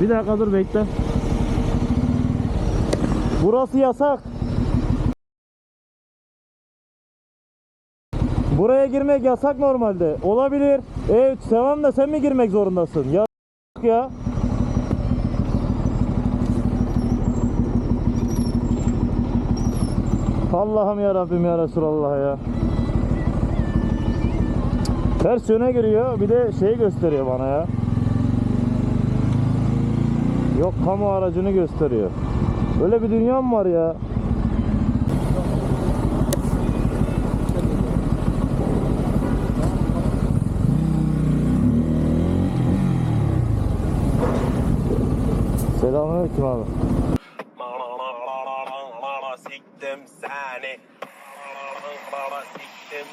Bir dakika dur bekle. Burası yasak. Buraya girmek yasak normalde. Olabilir. Evet tamam da sen mi girmek zorundasın? Ya ya. Allah'ım ya Rabbim ya Resulallah ya. Ters yöne giriyor. Bir de şey gösteriyor bana ya. Yok kamu aracını gösteriyor. Öyle bir dünya mı var ya? Selamünaleyküm abi. Siktim seni. Siktim